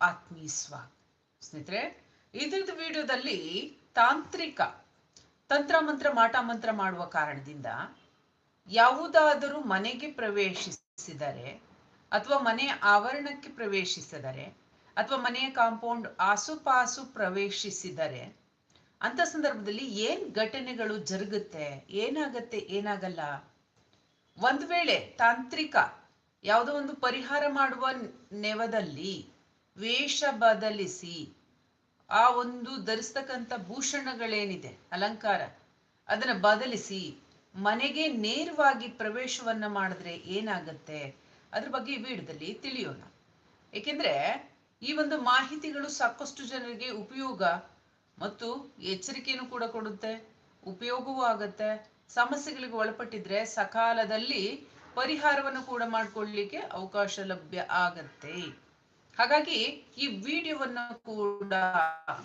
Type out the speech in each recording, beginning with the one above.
ಆತ್ಮೀಯ ಸ್ವಾಗತ ಸ್ನೇಹಿತರೆ ಇದ್ರದ್ದು ವಿಡಿಯೋದಲ್ಲಿ ತಾಂತ್ರಿಕ ತಂತ್ರ ಮಂತ್ರ, ಮಾಟ ಮಂತ್ರ ಮಾಡುವ ಕಾರಣದಿಂದ ಯಾವುದಾದರೂ ಮನೆಗೆ ಪ್ರವೇಶಿಸಿದರೆ ಅಥವಾ ಮನೆ ಆವರಣಕ್ಕೆ ಪ್ರವೇಶಿಸಿದರೆ ಅಥವಾ ಮನೆಯ ಕಾಂಪೌಂಡ್ ಆಸುಪಾಸು ಪ್ರವೇಶಿಸಿದರೆ ಅಂತ ಸಂದರ್ಭದಲ್ಲಿ ಏನ್ ಘಟನೆಗಳು ಜರುಗುತ್ತೆ, ಏನಾಗತ್ತೆ, ಏನಾಗಲ್ಲ. ಒಂದು ವೇಳೆ ತಾಂತ್ರಿಕ ಯಾವುದೋ ಒಂದು ಪರಿಹಾರ ಮಾಡುವ ನೆವದಲ್ಲಿ ವೇಷ ಬದಲಿಸಿ ಆ ಒಂದು ಧರಿಸ್ತಕ್ಕಂಥ ಭೂಷಣಗಳೇನಿದೆ, ಅಲಂಕಾರ, ಅದನ್ನು ಬದಲಿಸಿ ಮನೆಗೆ ನೇರವಾಗಿ ಪ್ರವೇಶವನ್ನ ಮಾಡಿದ್ರೆ ಏನಾಗತ್ತೆ? ಅದ್ರ ಬಗ್ಗೆ ಈ ತಿಳಿಯೋಣ. ಏಕೆಂದ್ರೆ ಈ ಒಂದು ಮಾಹಿತಿಗಳು ಸಾಕಷ್ಟು ಜನರಿಗೆ ಉಪಯೋಗ ಮತ್ತು ಎಚ್ಚರಿಕೆಯನ್ನು ಕೂಡ ಕೊಡುತ್ತೆ, ಉಪಯೋಗವೂ ಆಗತ್ತೆ. ಸಮಸ್ಯೆಗಳಿಗೆ ಒಳಪಟ್ಟಿದ್ರೆ ಸಕಾಲದಲ್ಲಿ ಪರಿಹಾರವನ್ನು ಕೂಡ ಮಾಡ್ಕೊಳ್ಳಿಕ್ಕೆ ಅವಕಾಶ ಲಭ್ಯ ಆಗತ್ತೆ. ಹಾಗಾಗಿ ಈ ವಿಡಿಯೋವನ್ನು ಕೂಡ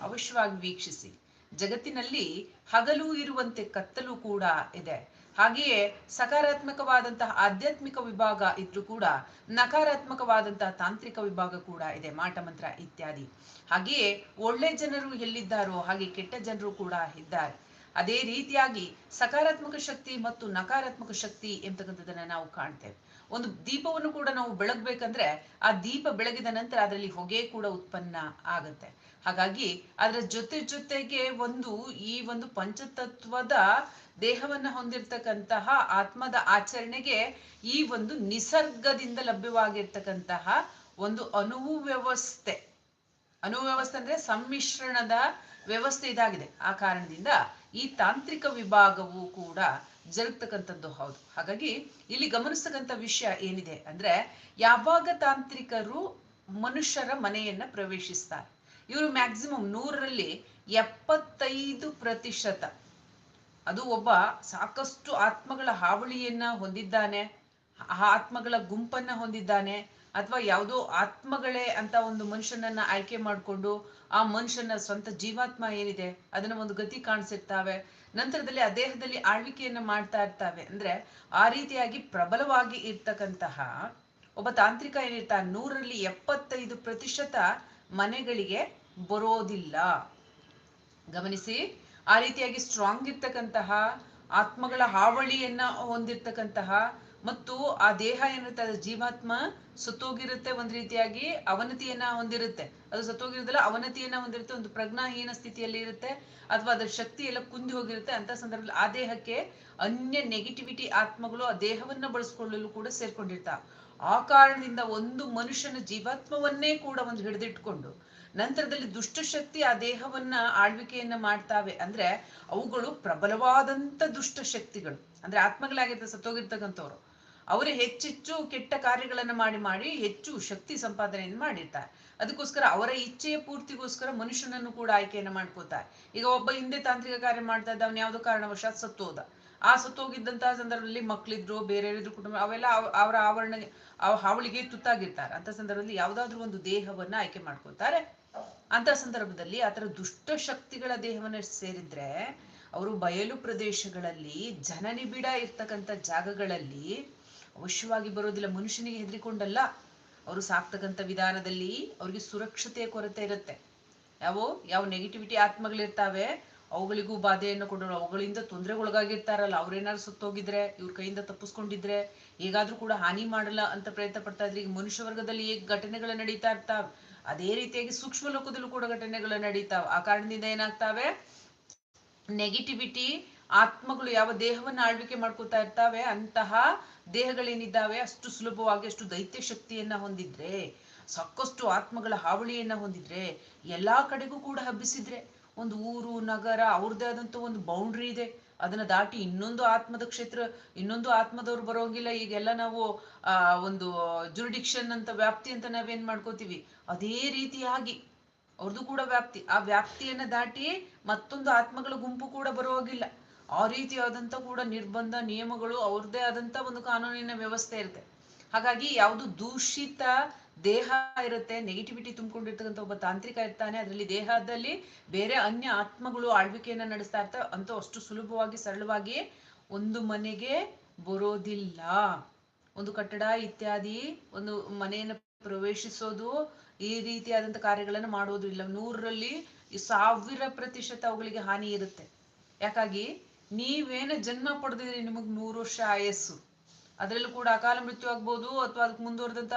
ಅವಶ್ಯವಾಗಿ ವೀಕ್ಷಿಸಿ. ಜಗತ್ತಿನಲ್ಲಿ ಹಗಲು ಇರುವಂತೆ ಕತ್ತಲು ಕೂಡ ಇದೆ. ಹಾಗೆಯೇ ಸಕಾರಾತ್ಮಕವಾದಂತಹ ಆಧ್ಯಾತ್ಮಿಕ ವಿಭಾಗ ಇದ್ರೂ ಕೂಡ ನಕಾರಾತ್ಮಕವಾದಂತಹ ತಾಂತ್ರಿಕ ವಿಭಾಗ ಕೂಡ ಇದೆ, ಮಾಟ ಮಂತ್ರ ಇತ್ಯಾದಿ. ಹಾಗೆಯೇ ಒಳ್ಳೆ ಜನರು ಎಲ್ಲಿದ್ದಾರೋ ಹಾಗೆ ಕೆಟ್ಟ ಜನರು ಕೂಡ ಇದ್ದಾರೆ. ಅದೇ ರೀತಿಯಾಗಿ ಸಕಾರಾತ್ಮಕ ಶಕ್ತಿ ಮತ್ತು ನಕಾರಾತ್ಮಕ ಶಕ್ತಿ ಎಂತಕ್ಕಂಥದ್ದನ್ನ ನಾವು ಕಾಣ್ತೇವೆ. ಒಂದು ದೀಪವನ್ನು ಕೂಡ ನಾವು ಬೆಳಗ್ಬೇಕಂದ್ರೆ ಆ ದೀಪ ಬೆಳಗಿದ ನಂತರ ಅದರಲ್ಲಿ ಹೊಗೆ ಕೂಡ ಉತ್ಪನ್ನ ಆಗತ್ತೆ. ಹಾಗಾಗಿ ಅದರ ಜೊತೆ ಜೊತೆಗೆ ಒಂದು ಈ ಒಂದು ಪಂಚತತ್ವದ ದೇಹವನ್ನ ಹೊಂದಿರತಕ್ಕಂತಹ ಆತ್ಮದ ಆಚರಣೆಗೆ ಈ ಒಂದು ನಿಸರ್ಗದಿಂದ ಲಭ್ಯವಾಗಿರ್ತಕ್ಕಂತಹ ಒಂದು ಅನುವು ವ್ಯವಸ್ಥೆ. ಅನುವು ವ್ಯವಸ್ಥೆ ಅಂದ್ರೆ ಸಮ್ಮಿಶ್ರಣದ ವ್ಯವಸ್ಥೆ ಇದಾಗಿದೆ. ಆ ಕಾರಣದಿಂದ ಈ ತಾಂತ್ರಿಕ ವಿಭಾಗವು ಕೂಡ ಜರುಗ್ತಕ್ಕಂಥದ್ದು ಹೌದು. ಹಾಗಾಗಿ ಇಲ್ಲಿ ಗಮನಿಸ್ತಕ್ಕಂಥ ವಿಷಯ ಏನಿದೆ ಅಂದ್ರೆ ಯಾವಾಗ ತಾಂತ್ರಿಕರು ಮನುಷ್ಯರ ಮನೆಯನ್ನ ಪ್ರವೇಶಿಸ್ತಾರೆ. ಇವರು ಮ್ಯಾಕ್ಸಿಮಮ್ ನೂರರಲ್ಲಿ ಎಪ್ಪತ್ತೈದು ಪ್ರತಿಶತ. ಅದು ಒಬ್ಬ ಸಾಕಷ್ಟು ಆತ್ಮಗಳ ಹಾವಳಿಯನ್ನ ಹೊಂದಿದ್ದಾನೆ, ಆ ಆತ್ಮಗಳ ಗುಂಪನ್ನ ಹೊಂದಿದ್ದಾನೆ, ಅಥವಾ ಯಾವುದೋ ಆತ್ಮಗಳೇ ಅಂತ ಒಂದು ಮನುಷ್ಯನನ್ನ ಆಯ್ಕೆ ಮಾಡಿಕೊಂಡು ಆ ಮನುಷ್ಯನ ಸ್ವಂತ ಜೀವಾತ್ಮ ಏನಿದೆ, ಅದನ್ನ ಒಂದು ಗತಿ ಕಾಣಿಸಿರ್ತಾವೆ. ನಂತರದಲ್ಲಿ ಆ ದೇಹದಲ್ಲಿ ಆಳ್ವಿಕೆಯನ್ನ ಮಾಡ್ತಾ ಇರ್ತಾವೆ. ಅಂದ್ರೆ ಆ ರೀತಿಯಾಗಿ ಪ್ರಬಲವಾಗಿ ಇರ್ತಕ್ಕಂತಹ ಒಬ್ಬ ತಾಂತ್ರಿಕ ಏನಿರ್ತಾನೆ ನೂರರಲ್ಲಿ ಎಪ್ಪತ್ತೈದು ಪ್ರತಿಶತ ಮನೆಗಳಿಗೆ ಬರೋದಿಲ್ಲ. ಗಮನಿಸಿ, ಆ ರೀತಿಯಾಗಿ ಸ್ಟ್ರಾಂಗ್ ಇರ್ತಕ್ಕಂತಹ, ಆತ್ಮಗಳ ಹಾವಳಿಯನ್ನ ಹೊಂದಿರ್ತಕ್ಕಂತಹ ಮತ್ತು ಆ ದೇಹ ಏನಿರುತ್ತೆ ಜೀವಾತ್ಮ ಸತ್ತೋಗಿರುತ್ತೆ ಒಂದ್ ರೀತಿಯಾಗಿ, ಅವನತಿಯನ್ನ ಹೊಂದಿರುತ್ತೆ. ಅದು ಸತ್ತೋಗಿರೋದಲ್ಲ, ಅವನತಿಯನ್ನ ಹೊಂದಿರುತ್ತೆ, ಒಂದು ಪ್ರಜ್ಞಾಹೀನ ಸ್ಥಿತಿಯಲ್ಲಿ ಇರುತ್ತೆ, ಅಥವಾ ಅದರ ಶಕ್ತಿ ಎಲ್ಲ ಕುಂದಿ ಹೋಗಿರುತ್ತೆ, ಅಂತ ಸಂದರ್ಭದಲ್ಲಿ ಆ ದೇಹಕ್ಕೆ ಅನ್ಯ ನೆಗೆಟಿವಿಟಿ ಆತ್ಮಗಳು ಆ ದೇಹವನ್ನ ಬಳಸ್ಕೊಳ್ಳಲು ಕೂಡ ಸೇರ್ಕೊಂಡಿರ್ತಾವ ಆ ಕಾರಣದಿಂದ ಒಂದು ಮನುಷ್ಯನ ಜೀವಾತ್ಮವನ್ನೇ ಕೂಡ ಒಂದು ಹಿಡಿದಿಟ್ಕೊಂಡು, ನಂತರದಲ್ಲಿ ದುಷ್ಟಶಕ್ತಿ ಆ ದೇಹವನ್ನ ಆಳ್ವಿಕೆಯನ್ನ ಮಾಡ್ತಾವೆ. ಅಂದ್ರೆ ಅವುಗಳು ಪ್ರಬಲವಾದಂತ ದುಷ್ಟ ಶಕ್ತಿಗಳು. ಅಂದ್ರೆ ಆತ್ಮಗಳಾಗಿರ್ತ ಸತ್ತೋಗಿರ್ತಕ್ಕಂಥವ್ರು. ಅವರೇ ಹೆಚ್ಚೆಚ್ಚು ಕೆಟ್ಟ ಕಾರ್ಯಗಳನ್ನು ಮಾಡಿ ಮಾಡಿ ಹೆಚ್ಚು ಶಕ್ತಿ ಸಂಪಾದನೆಯನ್ನು ಮಾಡಿರ್ತಾರೆ. ಅದಕ್ಕೋಸ್ಕರ ಅವರ ಇಚ್ಛೆಯ ಪೂರ್ತಿಗೋಸ್ಕರ ಮನುಷ್ಯನನ್ನು ಕೂಡ ಆಯ್ಕೆಯನ್ನು ಮಾಡ್ಕೋತಾರೆ. ಈಗ ಒಬ್ಬ ಹಿಂದೆ ತಾಂತ್ರಿಕ ಕಾರ್ಯ ಮಾಡ್ತಾ ಇದ್ದ, ಅವ್ನ ಯಾವುದೋ ಕಾರಣವಶಾತ್ ಸತ್ತೋದ. ಆ ಸತ್ತೋಗಿದ್ದಂತಹ ಸಂದರ್ಭದಲ್ಲಿ ಮಕ್ಳಿದ್ರು ಬೇರೆ ಕುಟುಂಬ, ಅವೆಲ್ಲ ಅವರ ಆವರಣ ಹಾವಳಿಗೆ ತುತ್ತಾಗಿರ್ತಾರೆ. ಅಂತ ಸಂದರ್ಭದಲ್ಲಿ ಯಾವ್ದಾದ್ರು ಒಂದು ದೇಹವನ್ನ ಆಯ್ಕೆ ಮಾಡ್ಕೋತಾರೆ ಅಂತ ಸಂದರ್ಭದಲ್ಲಿ ಆತರ ದುಷ್ಟ ಶಕ್ತಿಗಳ ದೇಹವನ್ನ ಸೇರಿದ್ರೆ ಅವರು ಬಯಲು ಪ್ರದೇಶಗಳಲ್ಲಿ ಜನನಿಬಿಡ ಇರ್ತಕ್ಕಂಥ ಜಾಗಗಳಲ್ಲಿ ಅವಶ್ಯವಾಗಿ ಬರೋದಿಲ್ಲ. ಮನುಷ್ಯನಿಗೆ ಹೆದರಿಕೊಂಡಲ್ಲ. ಅವರು ಸಾಕ್ತಕ್ಕಂಥ ವಿಧಾನದಲ್ಲಿ ಅವ್ರಿಗೆ ಸುರಕ್ಷತೆಯ ಕೊರತೆ ಇರುತ್ತೆ. ಯಾವ ಯಾವ ನೆಗೆಟಿವಿಟಿ ಆತ್ಮಗಳಿರ್ತಾವೆ, ಅವುಗಳಿಗೂ ಬಾಧೆಯನ್ನು ಕೊಡೋರು, ಅವುಗಳಿಂದ ತೊಂದರೆಗೊಳಗಾಗಿರ್ತಾರಲ್ಲ, ಅವ್ರೇನಾದ್ರು ಸುತ್ತೋಗಿದ್ರೆ, ಇವ್ರ ಕೈಯಿಂದ ತಪ್ಪಿಸ್ಕೊಂಡಿದ್ರೆ, ಹೇಗಾದ್ರೂ ಕೂಡ ಹಾನಿ ಮಾಡಲ್ಲ ಅಂತ ಪ್ರಯತ್ನ ಪಡ್ತಾ ಇದ್ರೆ, ಈಗ ಮನುಷ್ಯ ವರ್ಗದಲ್ಲಿ ಹೇಗೆ ಘಟನೆಗಳು ನಡೀತಾ ಇರ್ತಾವ? ಅದೇ ರೀತಿಯಾಗಿ ಸೂಕ್ಷ್ಮ ಲೋಕದಲ್ಲೂ ಕೂಡ ಘಟನೆಗಳು ನಡೀತಾವ. ಆ ಕಾರಣದಿಂದ ಏನಾಗ್ತಾವೆ? ನೆಗೆಟಿವಿಟಿ ಆತ್ಮಗಳು ಯಾವ ದೇಹವನ್ನ ಆಳ್ವಿಕೆ ಮಾಡ್ಕೋತಾ ಇರ್ತಾವೆ, ಅಂತಹ ದೇಹಗಳೇನಿದ್ದಾವೆ, ಅಷ್ಟು ಸುಲಭವಾಗಿ, ಅಷ್ಟು ದೈತ್ಯ ಶಕ್ತಿಯನ್ನ ಹೊಂದಿದ್ರೆ, ಸಾಕಷ್ಟು ಆತ್ಮಗಳ ಹಾವಳಿಯನ್ನ ಹೊಂದಿದ್ರೆ, ಎಲ್ಲಾ ಕಡೆಗೂ ಕೂಡ ಹಬ್ಬಿಸಿದ್ರೆ, ಒಂದು ಊರು, ನಗರ, ಅವ್ರದ್ದೇ ಆದಂತ ಒಂದು ಬೌಂಡ್ರಿ ಇದೆ. ಅದನ್ನ ದಾಟಿ ಇನ್ನೊಂದು ಆತ್ಮದ ಕ್ಷೇತ್ರ, ಇನ್ನೊಂದು ಆತ್ಮದವ್ರು ಬರೋಂಗಿಲ್ಲ. ಈಗೆಲ್ಲ ನಾವು, ಆ, ಒಂದು ಜುರಿಡಿಕ್ಷನ್ ಅಂತ, ವ್ಯಾಪ್ತಿ ಅಂತ ನಾವೇನ್ ಮಾಡ್ಕೋತೀವಿ? ಅದೇ ರೀತಿಯಾಗಿ ಅವ್ರದ್ದು ಕೂಡ ವ್ಯಾಪ್ತಿ. ಆ ವ್ಯಾಪ್ತಿಯನ್ನ ದಾಟಿ ಮತ್ತೊಂದು ಆತ್ಮಗಳ ಗುಂಪು ಕೂಡ ಬರೋಗಿಲ್ಲ. ಆ ರೀತಿಯಾದಂತ ಕೂಡ ನಿರ್ಬಂಧ ನಿಯಮಗಳು ಅವ್ರದ್ದೇ ಆದಂತ ಒಂದು ಕಾನೂನಿನ ವ್ಯವಸ್ಥೆ ಇರುತ್ತೆ. ಹಾಗಾಗಿ ಯಾವುದು ದೂಷಿತ ದೇಹ ಇರುತ್ತೆ ನೆಗೆಟಿವಿಟಿ ತುಂಬಿಕೊಂಡಿರ್ತಕ್ಕಂಥ ಒಬ್ಬ ತಾಂತ್ರಿಕ ಇರ್ತಾನೆ, ಅದರಲ್ಲಿ ದೇಹದಲ್ಲಿ ಬೇರೆ ಅನ್ಯ ಆತ್ಮಗಳು ಆಳ್ವಿಕೆಯನ್ನ ನಡೆಸ್ತಾ ಇರ್ತವೆ ಅಂತ ಅಷ್ಟು ಸುಲಭವಾಗಿ ಸರಳವಾಗಿ ಒಂದು ಮನೆಗೆ ಬರೋದಿಲ್ಲ. ಒಂದು ಕಟ್ಟಡ ಇತ್ಯಾದಿ, ಒಂದು ಮನೆಯನ್ನು ಪ್ರವೇಶಿಸೋದು ಈ ರೀತಿಯಾದಂಥ ಕಾರ್ಯಗಳನ್ನು ಮಾಡೋದು ಇಲ್ಲ ನೂರರಲ್ಲಿ ಸಾವಿರ ಪ್ರತಿಶತ ಅವುಗಳಿಗೆ ಹಾನಿ ಇರುತ್ತೆ. ಯಾಕಾಗಿ? ನೀವೇನು ಜನ್ಮ ಪಡೆದಿದ್ರಿ ನಿಮಗೆ ನೂರು ವರ್ಷ ಆಯಸ್ಸು. ಅದರಲ್ಲೂ ಕೂಡ ಅಕಾಲ ಮೃತ್ಯು ಆಗ್ಬೋದು ಅಥವಾ ಅದಕ್ಕೆ ಮುಂದುವರೆದಂತ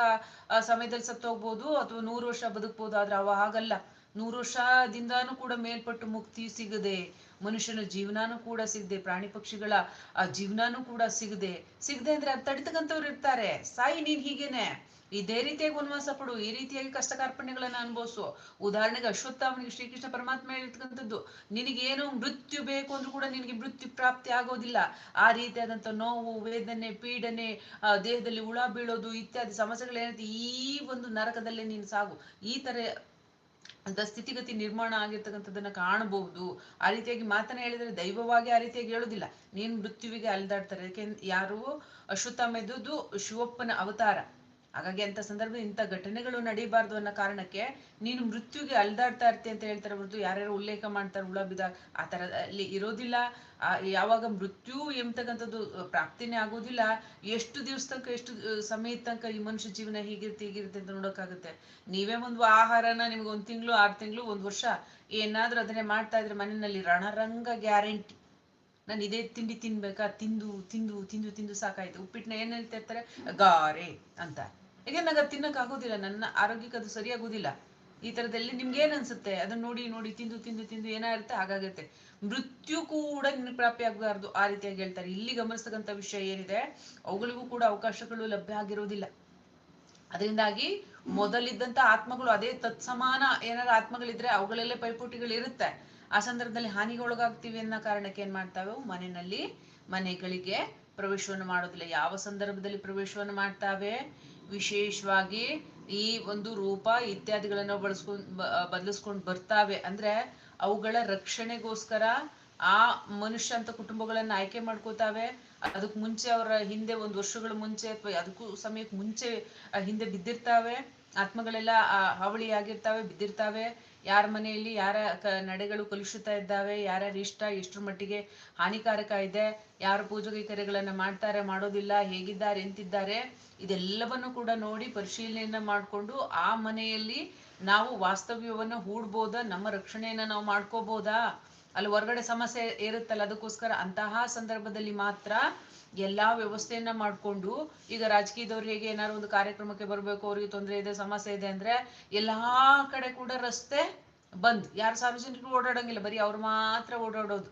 ಸಮಯದಲ್ಲಿ ಸತ್ತು ಹೋಗ್ಬೋದು ಅಥವಾ ನೂರು ವರ್ಷ ಬದುಕ್ಬೋದು. ಆದ್ರೆ ಅವ ಹಾಗಲ್ಲ. ನೂರು ವರ್ಷದಿಂದಾನು ಕೂಡ ಮೇಲ್ಪಟ್ಟು ಮುಕ್ತಿ ಸಿಗದೆ ಮನುಷ್ಯನ ಜೀವನಾನು ಕೂಡ ಸಿಗದೆ, ಪ್ರಾಣಿ ಪಕ್ಷಿಗಳ, ಆ, ಜೀವನಾನು ಕೂಡ ಸಿಗದೆ ಸಿಗದೆ ಅಂದ್ರೆ ಅದ್ ತಡಿತಕ್ಕಂಥವ್ರು ಇರ್ತಾರೆ. ಸಾಯಿ, ನೀನ್ ಹೀಗೇನೆ. ಇದೇ ರೀತಿಯಾಗಿ ವನವಾಸ ಪಡು, ಈ ರೀತಿಯಾಗಿ ಕಷ್ಟ ಕಾರ್ಪಣ್ಯಗಳನ್ನ ಅನುಭವಿಸು. ಉದಾಹರಣೆಗೆ ಅಶ್ವತ್ಥಾಮನಿಗೆ ಶ್ರೀಕೃಷ್ಣ ಪರಮಾತ್ಮ ಹೇಳಿರ್ತಕ್ಕಂಥದ್ದು, ನಿನಗೇನು ಮೃತ್ಯು ಬೇಕು ಅಂದ್ರೂ ಕೂಡ ನಿನಗೆ ಮೃತ್ಯು ಪ್ರಾಪ್ತಿ ಆಗೋದಿಲ್ಲ. ಆ ರೀತಿಯಾದಂಥ ನೋವು, ವೇದನೆ, ಪೀಡನೆ ದೇಹದಲ್ಲಿ ಹುಳ ಬೀಳೋದು, ಇತ್ಯಾದಿ ಸಮಸ್ಯೆಗಳು ಏನೈತೆ ಈ ಒಂದು ನರಕದಲ್ಲೇ ನೀನು ಸಾಗು. ಈ ತರ ಅಂತ ಸ್ಥಿತಿಗತಿ ನಿರ್ಮಾಣ ಆಗಿರ್ತಕ್ಕಂಥದ್ದನ್ನ ಕಾಣಬಹುದು. ಆ ರೀತಿಯಾಗಿ ಮಾತನ್ನ ಹೇಳಿದ್ರೆ ದೈವವಾಗಿ ಆ ರೀತಿಯಾಗಿ ಹೇಳುದಿಲ್ಲ ನೀನ್ ಮೃತ್ಯುವಿಗೆ ಅಲ್ದಾಡ್ತಾರೆ. ಯಾಕೆ ಯಾರು ಅಶ್ವತ್ಥಾಮ ಮೆದುದು ಶಿವಪ್ಪನ ಅವತಾರ. ಹಾಗಾಗಿ ಅಂತ ಸಂದರ್ಭ ಇಂಥ ಘಟನೆಗಳು ನಡೀಬಾರ್ದು ಅನ್ನೋ ಕಾರಣಕ್ಕೆ ನೀನು ಮೃತ್ಯುಗೆ ಅಲ್ದಾಡ್ತಾ ಇರ್ತಿ ಅಂತ ಹೇಳ್ತಾರೆ ಹೊರತು ಯಾರ್ಯಾರು ಉಲ್ಲೇಖ ಮಾಡ್ತಾರೆ, ಹುಳ ಬಿದ ಆ ಥರದಲ್ಲಿ ಇರೋದಿಲ್ಲ. ಆ, ಯಾವಾಗ ಮೃತ್ಯು ಎಂಬತಕ್ಕಂಥದ್ದು ಪ್ರಾಪ್ತಿನೇ ಆಗೋದಿಲ್ಲ. ಎಷ್ಟು ದಿವಸ ತನಕ ಎಷ್ಟು ಸಮಯ ತನಕ ಈ ಮನುಷ್ಯ ಜೀವನ ಹೀಗಿರುತ್ತೆ ಹೀಗಿರುತ್ತೆ ಅಂತ ನೋಡೋಕ್ಕಾಗುತ್ತೆ. ನೀವೇ ಒಂದು ಆಹಾರನ ನಿಮ್ಗೆ ಒಂದು ತಿಂಗಳು, ಆರು ತಿಂಗಳು, ಒಂದು ವರ್ಷ ಏನಾದ್ರೂ ಅದನ್ನೇ ಮಾಡ್ತಾ ಇದ್ರೆ ಮನೆಯಲ್ಲಿ ರಣರಂಗ ಗ್ಯಾರಂಟಿ. ನಾನು ಇದೇ ತಿಂಡಿ ತಿನ್ಬೇಕಾ? ತಿಂದು ತಿಂದು ತಿಂದು ತಿಂದು ಸಾಕಾಯ್ತು. ಉಪ್ಪಿಟ್ಟನ್ನ ಏನ್ ಹೇಳ್ತಾ ಇರ್ತಾರೆ? ಗಾರೆ ಅಂತ. ಯಾಕೆ ನಂಗೆ ಅದು ತಿನ್ನಕ್ ಆಗೋದಿಲ್ಲ, ನನ್ನ ಆರೋಗ್ಯಕ್ಕೆ ಅದು ಸರಿಯಾಗೋದಿಲ್ಲ. ಈ ತರದಲ್ಲಿ ನಿಮ್ಗೆ ಏನ್ ಅನ್ಸುತ್ತೆ? ಅದನ್ನ ನೋಡಿ ನೋಡಿ, ತಿಂದು ತಿಂದು ತಿಂದು ಏನಾಗುತ್ತೆ? ಹಾಗಾಗುತ್ತೆ. ಮೃತ್ಯು ಕೂಡ ನಿನ್ ಪ್ರಾಪ್ತಿ ಆಗಬಾರ್ದು, ಆ ರೀತಿಯಾಗಿ ಹೇಳ್ತಾರೆ. ಇಲ್ಲಿ ಗಮನಿಸ್ತಕ್ಕಂಥ ವಿಷಯ ಏನಿದೆ, ಅವುಗಳಿಗೂ ಕೂಡ ಅವಕಾಶಗಳು ಲಭ್ಯ ಆಗಿರೋದಿಲ್ಲ. ಅದರಿಂದಾಗಿ ಮೊದಲಿದ್ದಂತ ಆತ್ಮಗಳು ಅದೇ ತತ್ಸಮಾನ ಏನಾದ್ರು ಆತ್ಮಗಳಿದ್ರೆ ಅವುಗಳಲ್ಲೇ ಪೈಪೋಟಿಗಳು ಇರುತ್ತೆ ಆ ಸಂದರ್ಭದಲ್ಲಿ ಹಾನಿಗೆ ಒಳಗಾಗ್ತೀವಿ ಅನ್ನೋ ಕಾರಣಕ್ಕೆ ಏನ್ ಮಾಡ್ತಾವೆ? ಮನೆಯಲ್ಲಿ ಮನೆಗಳಿಗೆ ಪ್ರವೇಶವನ್ನು ಮಾಡೋದಿಲ್ಲ. ಯಾವ ಸಂದರ್ಭದಲ್ಲಿ ಪ್ರವೇಶವನ್ನು ಮಾಡ್ತಾವೆ? ವಿಶೇಷವಾಗಿ ಈ ಒಂದು ರೂಪ ಇತ್ಯಾದಿಗಳನ್ನ ಬಳಸ್ಕೊಂಡ್ ಬದಲಿಸ್ಕೊಂಡು ಬರ್ತಾವೆ. ಅಂದ್ರೆ ಅವುಗಳ ರಕ್ಷಣೆಗೋಸ್ಕರ ಆ ಮನುಷ್ಯ ಅಂತ ಕುಟುಂಬಗಳನ್ನ ಆಯ್ಕೆ ಮಾಡ್ಕೋತಾವೆ. ಅದಕ್ ಮುಂಚೆ ಅವರ ಹಿಂದೆ ಒಂದು ವರ್ಷಗಳ ಮುಂಚೆ ಅಥವಾ ಅದಕ್ಕೂ ಸಮಯಕ್ಕೆ ಮುಂಚೆ ಹಿಂದೆ ಬಿದ್ದಿರ್ತಾವೆ. ಆತ್ಮಗಳೆಲ್ಲ ಆ, ಹಾವಳಿ ಆಗಿರ್ತಾವೆ ಬಿದ್ದಿರ್ತಾವೆ. ಯಾರ ಮನೆಯಲ್ಲಿ ಯಾರ ಕ ನಡೆಗಳು ಕಲುಷಿತ ಇದ್ದಾವೆ ಯಾರ್ಯಾರ ಇಷ್ಟ ಎಷ್ಟರ ಮಟ್ಟಿಗೆ ಹಾನಿಕಾರಕ ಇದೆ ಯಾರು ಪೂಜೆ ಕೈಕರ್ಯಗಳನ್ನ ಮಾಡ್ತಾರೆ ಮಾಡೋದಿಲ್ಲ ಹೇಗಿದ್ದಾರೆ ಎಂತಿದ್ದಾರೆ ಇದೆಲ್ಲವನ್ನು ಕೂಡ ನೋಡಿ ಪರಿಶೀಲನೆಯನ್ನ ಮಾಡಿಕೊಂಡು ಆ ಮನೆಯಲ್ಲಿ ನಾವು ವಾಸ್ತವ್ಯವನ್ನು ಹೂಡ್ಬೋದಾ ನಮ್ಮ ರಕ್ಷಣೆಯನ್ನ ನಾವು ಮಾಡ್ಕೋಬೋದಾ? ಅಲ್ಲಿ ಹೊರಗಡೆ ಸಮಸ್ಯೆ ಇರುತ್ತಲ್ಲ, ಅದಕ್ಕೋಸ್ಕರ ಅಂತಹ ಸಂದರ್ಭದಲ್ಲಿ ಮಾತ್ರ ಎಲ್ಲಾ ವ್ಯವಸ್ಥೆಯನ್ನ ಮಾಡ್ಕೊಂಡು, ಈಗ ರಾಜಕೀಯದವ್ರು ಹೇಗೆ ಏನಾದ್ರು ಒಂದು ಕಾರ್ಯಕ್ರಮಕ್ಕೆ ಬರ್ಬೇಕು, ಅವ್ರಿಗೆ ತೊಂದರೆ ಇದೆ, ಸಮಸ್ಯೆ ಇದೆ ಅಂದ್ರೆ ಎಲ್ಲಾ ಕಡೆ ಕೂಡ ರಸ್ತೆ ಬಂದ್. ಯಾರು ಸಾರ್ವಜನಿಕರು ಓಡಾಡಂಗಿಲ್ಲ, ಬರೀ ಅವ್ರು ಮಾತ್ರ ಓಡಾಡೋದು.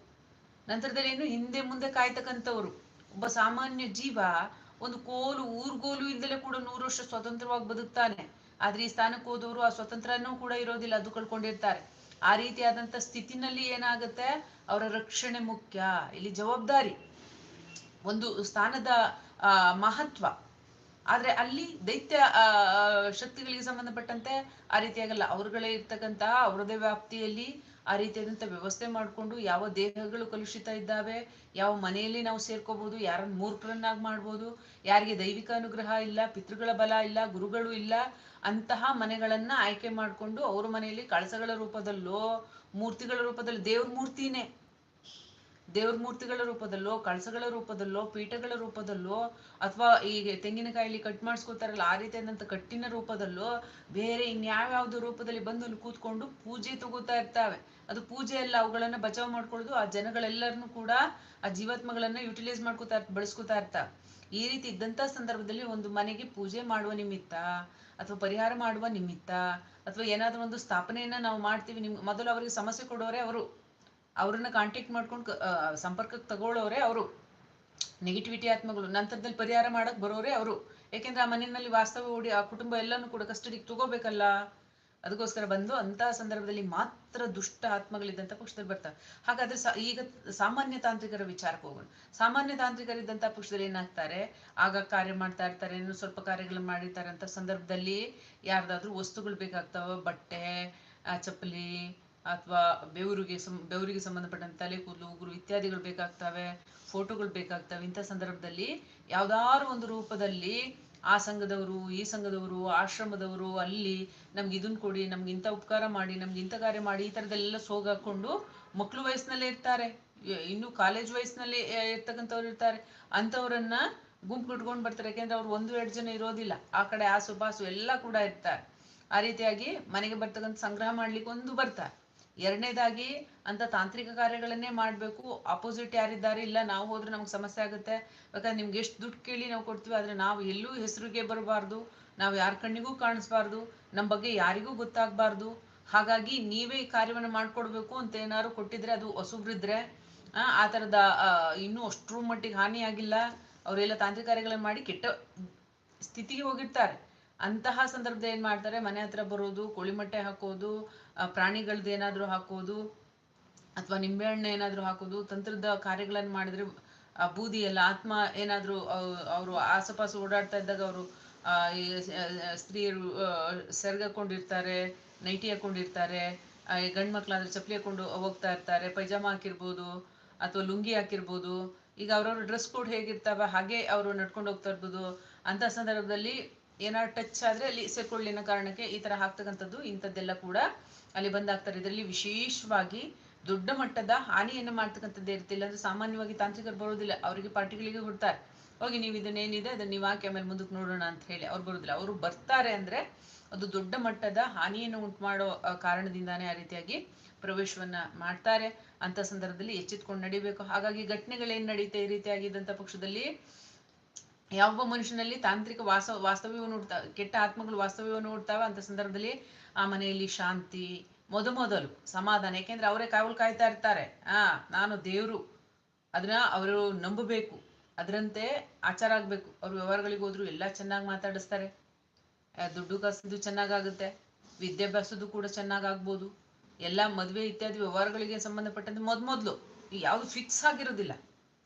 ನಂತರದಲ್ಲಿ ಏನು ಹಿಂದೆ ಮುಂದೆ ಕಾಯ್ತಕ್ಕಂಥವ್ರು. ಒಬ್ಬ ಸಾಮಾನ್ಯ ಜೀವ ಒಂದು ಕೋಲು, ಊರ್ಗೋಲು ಇಲ್ದಲೆ ಕೂಡ ನೂರು ವರ್ಷ ಸ್ವತಂತ್ರವಾಗಿ ಬದುಕ್ತಾನೆ. ಆದ್ರೆ ಈ ಸ್ಥಾನಕ್ಕೆ ಹೋದವರು ಆ ಸ್ವತಂತ್ರನೂ ಕೂಡ ಇರೋದಿಲ್ಲ, ಅದು ಕಳ್ಕೊಂಡಿರ್ತಾರೆ. ಆ ರೀತಿಯಾದಂತ ಸ್ಥಿತಿನಲ್ಲಿ ಏನಾಗುತ್ತೆ? ಅವರ ರಕ್ಷಣೆ ಮುಖ್ಯ. ಇಲ್ಲಿ ಜವಾಬ್ದಾರಿ. ಒಂದು ಸ್ಥಾನದ ಮಹತ್ವ. ಆದ್ರೆ ಅಲ್ಲಿ ದೈತ್ಯ ಶಕ್ತಿಗಳಿಗೆ ಸಂಬಂಧಪಟ್ಟಂತೆ ಆ ರೀತಿಯಾಗಲ್ಲ. ಅವ್ರುಗಳೇ ಇರ್ತಕ್ಕಂತಹ, ಅವ್ರದೇ ವ್ಯಾಪ್ತಿಯಲ್ಲಿ ಆ ರೀತಿಯಾದಂತ ವ್ಯವಸ್ಥೆ ಮಾಡಿಕೊಂಡು ಯಾವ ದೇಹಗಳು ಕಲುಷಿತ ಇದ್ದಾವೆ, ಯಾವ ಮನೆಯಲ್ಲಿ ನಾವು ಸೇರ್ಕೋಬಹುದು ಯಾರನ್ನ ಮೂರ್ಖರನ್ನಾಗಿ ಮಾಡ್ಬೋದು, ಯಾರಿಗೆ ದೈವಿಕ ಅನುಗ್ರಹ ಇಲ್ಲ, ಪಿತೃಗಳ ಬಲ ಇಲ್ಲ, ಗುರುಗಳು ಇಲ್ಲ, ಅಂತಹ ಮನೆಗಳನ್ನ ಆಯ್ಕೆ ಮಾಡಿಕೊಂಡು ಅವ್ರ ಮನೆಯಲ್ಲಿ ಕಳಸಗಳ ರೂಪದಲ್ಲೋ, ಮೂರ್ತಿಗಳ ರೂಪದಲ್ಲಿ ದೇವ್ರ ಮೂರ್ತಿನೇ. ದೇವ್ರ ಮೂರ್ತಿಗಳ ರೂಪದಲ್ಲೋ, ಕಳಸಗಳ ರೂಪದಲ್ಲೋ, ಪೀಠಗಳ ರೂಪದಲ್ಲೋ, ಅಥವಾ ಈ ತೆಂಗಿನಕಾಯಿಲಿ ಕಟ್ ಮಾಡಿಸ್ಕೋತಾರಲ್ಲ, ಆ ರೀತಿಯಾದಂಥ ಕಟ್ಟಿನ ರೂಪದಲ್ಲೋ, ಬೇರೆ ಇನ್ಯಾವ್ಯಾವ್ದು ರೂಪದಲ್ಲಿ ಬಂದು ಅಲ್ಲಿ ಕೂತ್ಕೊಂಡು ಪೂಜೆ ತಗೋತಾ ಇರ್ತಾವೆ. ಅದು ಪೂಜೆ ಅಲ್ಲ, ಅವುಗಳನ್ನ ಬಚಾವ್ ಮಾಡ್ಕೊಳ್ಳೋದು, ಆ ಜನಗಳೆಲ್ಲರನ್ನು ಕೂಡ ಆ ಜೀವಾತ್ಮಗಳನ್ನ ಯುಟಿಲೈಸ್ ಮಾಡ್ಕೋತಾ ಬಳಸ್ಕೋತಾ ಇರ್ತಾವೆ. ಈ ರೀತಿ ಇದ್ದಂತ ಸಂದರ್ಭದಲ್ಲಿ ಒಂದು ಮನೆಗೆ ಪೂಜೆ ಮಾಡುವ ನಿಮಿತ್ತ, ಅಥವಾ ಪರಿಹಾರ ಮಾಡುವ ನಿಮಿತ್ತ, ಅಥವಾ ಏನಾದ್ರೂ ಒಂದು ಸ್ಥಾಪನೆಯನ್ನ ನಾವು ಮಾಡ್ತೀವಿ, ನಿಮ್, ಮೊದಲು ಅವರಿಗೆ ಸಮಸ್ಯೆ ಕೊಡೋರೆ ಅವರು. ಅವ್ರನ್ನ ಕಾಂಟ್ಯಾಕ್ಟ್ ಮಾಡ್ಕೊಂಡು ಸಂಪರ್ಕಕ್ಕೆ ತಗೊಳ್ಳೋರೆ ಅವರು. ನೆಗೆಟಿವಿಟಿ ಆತ್ಮಗಳು. ನಂತರದಲ್ಲಿ ಪರಿಹಾರ ಮಾಡಕ್ ಬರೋರೆ ಅವರು. ಯಾಕೆಂದ್ರೆ ಆ ಮನೆಯಲ್ಲಿ ವಾಸ್ತವ ಓಡಿ ಆ ಕುಟುಂಬ ಎಲ್ಲಾನು ಕೂಡ ಕಸ್ಟಡಿಗೆ ತಗೋಬೇಕಲ್ಲ? ಅದಕ್ಕೋಸ್ಕರ ಬಂದು ಅಂತ ಸಂದರ್ಭದಲ್ಲಿ ಮಾತ್ರ ದುಷ್ಟ ಆತ್ಮಗಳಿದ್ದಂಥ ಪಕ್ಷದಲ್ಲಿ ಬರ್ತಾರೆ. ಹಾಗಾದ್ರೆ ಈಗ ಸಾಮಾನ್ಯ ತಾಂತ್ರಿಕರ ವಿಚಾರಕ್ಕೆ ಹೋಗೋಣ. ಸಾಮಾನ್ಯ ತಾಂತ್ರಿಕರಿದ್ದಂಥ ಪಕ್ಷದಲ್ಲಿ ಏನಾಗ್ತಾರೆ? ಆಗ ಕಾರ್ಯ ಮಾಡ್ತಾ ಇರ್ತಾರೆ, ಇನ್ನು ಸ್ವಲ್ಪ ಕಾರ್ಯಗಳು ಮಾಡಿರ್ತಾರೆ ಅಂತ ಸಂದರ್ಭದಲ್ಲಿ ಯಾರ್ದಾದ್ರೂ ವಸ್ತುಗಳು ಬೇಕಾಗ್ತಾವ. ಬಟ್ಟೆ ಚಪ್ಪಲಿ ಅಥವಾ ಬೆವರಿಗೆ ಸಂ, ಬೆವರಿಗೆ ಸಂಬಂಧಪಟ್ಟಂತ ತಲೆ ಕೂದಲು, ಉಗುರು ಇತ್ಯಾದಿಗಳು ಬೇಕಾಗ್ತವೆ, ಫೋಟೋಗಳು ಬೇಕಾಗ್ತವೆ, ಇಂಥ ಸಂದರ್ಭದಲ್ಲಿ ಯಾವ್ದಾದ್ರು ಒಂದು ರೂಪದಲ್ಲಿ ಆ ಸಂಘದವರು, ಈ ಸಂಘದವರು, ಆಶ್ರಮದವರು ಅಲ್ಲಿ ನಮ್ಗೆ ಇದನ್ನ ಕೊಡಿ, ನಮ್ಗೆ ಇಂಥ ಉಪಕಾರ ಮಾಡಿ, ನಮ್ಗೆ ಇಂಥ ಕಾರ್ಯ ಮಾಡಿ, ಈ ಥರದ್ದೆಲ್ಲ ಸೋಗಾಕೊಂಡು ಮಕ್ಕಳು ವಯಸ್ಸಿನಲ್ಲೇ ಇರ್ತಾರೆ. ಇನ್ನೂ ಕಾಲೇಜ್ ವಯಸ್ಸಿನಲ್ಲಿ ಇರ್ತಕ್ಕಂಥವ್ರು ಇರ್ತಾರೆ. ಅಂಥವ್ರನ್ನ ಗುಂಪು ಇಟ್ಕೊಂಡು ಬರ್ತಾರೆ. ಯಾಕೆಂದ್ರೆ ಅವ್ರು ಒಂದು ಎರಡು ಜನ ಇರೋದಿಲ್ಲ. ಆ ಕಡೆ ಆಸು ಪಾಸು ಎಲ್ಲ ಕೂಡ ಇರ್ತಾರೆ. ಆ ರೀತಿಯಾಗಿ ಮನೆಗೆ ಬರ್ತಕ್ಕಂಥ ಸಂಗ್ರಹ ಮಾಡ್ಲಿಕ್ಕೆ ಒಂದು ಬರ್ತಾರೆ. ಎರಡನೇದಾಗಿ ಅಂತ ತಾಂತ್ರಿಕ ಕಾರ್ಯಗಳನ್ನೇ ಮಾಡಬೇಕು. ಅಪೋಸಿಟ್ ಯಾರಿದ್ದಾರೆ ಇಲ್ಲ ನಾವು ಹೋದ್ರೆ ನಮ್ಗೆ ಸಮಸ್ಯೆ ಆಗುತ್ತೆ. ಯಾಕಂದ್ರೆ ನಿಮ್ಗೆ ಎಷ್ಟು ದುಡ್ಡು ಕೇಳಿ ನಾವು ಕೊಡ್ತೀವಿ ಆದ್ರೆ ನಾವು ಎಲ್ಲೂ ಹೆಸರಿಗೆ ಬರಬಾರ್ದು. ನಾವು ಯಾರ ಕಣ್ಣಿಗೂ ಕಾಣಿಸ್ಬಾರ್ದು. ನಮ್ಮ ಬಗ್ಗೆ ಯಾರಿಗೂ ಗೊತ್ತಾಗಬಾರ್ದು. ಹಾಗಾಗಿ ನೀವೇ ಕಾರ್ಯವನ್ನು ಮಾಡ್ಕೊಡ್ಬೇಕು ಅಂತ ಏನಾದ್ರು ಕೊಟ್ಟಿದ್ರೆ ಅದು ಹಸುಬ್ರಿದ್ರೆ ಆ, ಥರದ ಇನ್ನೂ ಅಷ್ಟ್ರ ಮಟ್ಟಿಗೆ ಹಾನಿ ಆಗಿಲ್ಲ ಅವರೆಲ್ಲ ತಾಂತ್ರಿಕ ಕಾರ್ಯಗಳನ್ನು ಮಾಡಿ ಕೆಟ್ಟ ಸ್ಥಿತಿಗೆ ಹೋಗಿರ್ತಾರೆ. ಅಂತಹ ಸಂದರ್ಭದಲ್ಲಿ ಏನ್ ಮಾಡ್ತಾರೆ? ಮನೆ ಹತ್ರ ಬರೋದು ಕೋಳಿ ಮೊಟ್ಟೆ ಹಾಕೋದು ಪ್ರಾಣಿಗಳದ್ದು ಏನಾದರೂ ಹಾಕೋದು ಅಥವಾ ನಿಂಬೆಹಣ್ಣು ಏನಾದ್ರೂ ಹಾಕೋದು ತಂತ್ರದ ಕಾರ್ಯಗಳನ್ನು ಮಾಡಿದ್ರೆ ಬೂದಿ ಎಲ್ಲ ಆತ್ಮ ಏನಾದ್ರೂ ಅವರು ಆಸುಪಾಸು ಓಡಾಡ್ತಾ ಇದ್ದಾಗ ಅವರು ಸ್ತ್ರೀಯರು ಆ, ಸೆರ್ಗ್ ಹಾಕೊಂಡಿರ್ತಾರೆ ನೈಟಿ ಹಾಕೊಂಡಿರ್ತಾರೆ ಗಂಡ್ ಮಕ್ಳಾದ್ರೆ ಚಪ್ಪಲಿ ಹಾಕೊಂಡು ಹೋಗ್ತಾ ಇರ್ತಾರೆ ಪೈಜಾಮ ಹಾಕಿರ್ಬೋದು ಅಥವಾ ಲುಂಗಿ ಹಾಕಿರ್ಬೋದು ಈಗ ಅವ್ರವ್ರ ಡ್ರೆಸ್ ಕೋಡ್ ಹೇಗಿರ್ತಾವ ಹಾಗೆ ಅವರು ನಡ್ಕೊಂಡು ಹೋಗ್ತಾ ಇರ್ಬೋದು ಅಂತ ಸಂದರ್ಭದಲ್ಲಿ ಏನಾದ್ರು ಟಚ್ ಆದ್ರೆ ಅಲ್ಲಿ ಸೆಕೊಳ್ಳಿನ ಕಾರಣಕ್ಕೆ ಈ ತರ ಹಾಕ್ತಕ್ಕಂಥದ್ದು ಇಂಥದ್ದೆಲ್ಲ ಕೂಡ ಅಲ್ಲಿ ಬಂದಾಗ್ತಾರೆ. ಇದರಲ್ಲಿ ವಿಶೇಷವಾಗಿ ದೊಡ್ಡ ಮಟ್ಟದ ಹಾನಿಯನ್ನು ಮಾಡ್ತಕ್ಕಂಥದ್ದು ಇರ್ತಿಲ್ಲ ಅಂದ್ರೆ ಸಾಮಾನ್ಯವಾಗಿ ತಾಂತ್ರಿಕರು ಬರೋದಿಲ್ಲ. ಅವರಿಗೆ ಪಾರ್ಟಿಗಳಿಗೆ ಹುಡ್ತಾರೆ ಹೋಗಿ ನೀವು ಇದನ್ನೇನಿದೆ, ಅದನ್ನ ನೀವು ಹಾಕಿ ಆಮೇಲೆ ಮುಂದಕ್ಕೆ ನೋಡೋಣ ಅಂತ ಹೇಳಿ. ಅವ್ರು ಬರೋದಿಲ್ಲ. ಅವರು ಬರ್ತಾರೆ ಅಂದ್ರೆ ಅದು ದೊಡ್ಡ ಮಟ್ಟದ ಹಾನಿಯನ್ನು ಉಂಟು ಮಾಡೋ ಕಾರಣದಿಂದಾನೇ ಆ ರೀತಿಯಾಗಿ ಪ್ರವೇಶವನ್ನ ಮಾಡ್ತಾರೆ. ಅಂತ ಸಂದರ್ಭದಲ್ಲಿ ಎಚ್ಚೆತ್ಕೊಂಡು ನಡಿಬೇಕು. ಹಾಗಾಗಿ ಘಟನೆಗಳೇನ್ ನಡೀತೆ ಈ ರೀತಿಯಾಗಿದ್ದಂಥ ಪಕ್ಷದಲ್ಲಿ ಯಾವ ಮನುಷ್ಯನಲ್ಲಿ ತಾಂತ್ರಿಕ ವಾಸ, ವಾಸ್ತವ್ಯವನ್ನು ಹುಡ್ತಾ ಕೆಟ್ಟ ಆತ್ಮಗಳು ವಾಸ್ತವ್ಯವನ್ನು ಹುಡ್ತಾವೆ ಅಂತ ಸಂದರ್ಭದಲ್ಲಿ ಆ ಮನೆಯಲ್ಲಿ ಶಾಂತಿ ಮೊದಮೊದಲು ಸಮಾಧಾನ. ಯಾಕೆಂದ್ರೆ ಅವರೇ ಕಾವಲು ಕಾಯ್ತಾ ಇರ್ತಾರೆ. ಆ, ನಾನು ದೇವರು. ಅದನ್ನ ಅವರು ನಂಬಬೇಕು. ಅದರಂತೆ ಆಚಾರ ಆಗ್ಬೇಕು. ಅವ್ರ ವ್ಯವಹಾರಗಳಿಗೆ ಹೋದ್ರು ಎಲ್ಲ ಚೆನ್ನಾಗಿ ಮಾತಾಡಿಸ್ತಾರೆ. ದುಡ್ಡು ಕಾಸಿದ್ದು ಚೆನ್ನಾಗಾಗುತ್ತೆ. ವಿದ್ಯಾಭ್ಯಾಸದ್ದು ಕೂಡ ಚೆನ್ನಾಗಾಗ್ಬೋದು. ಎಲ್ಲ ಮದುವೆ ಇತ್ಯಾದಿ ವ್ಯವಹಾರಗಳಿಗೆ ಸಂಬಂಧಪಟ್ಟಂತೆ ಮೊದ್ಮೊದ್ಲು ಯಾವುದು ಫಿಕ್ಸ್ ಆಗಿರೋದಿಲ್ಲ.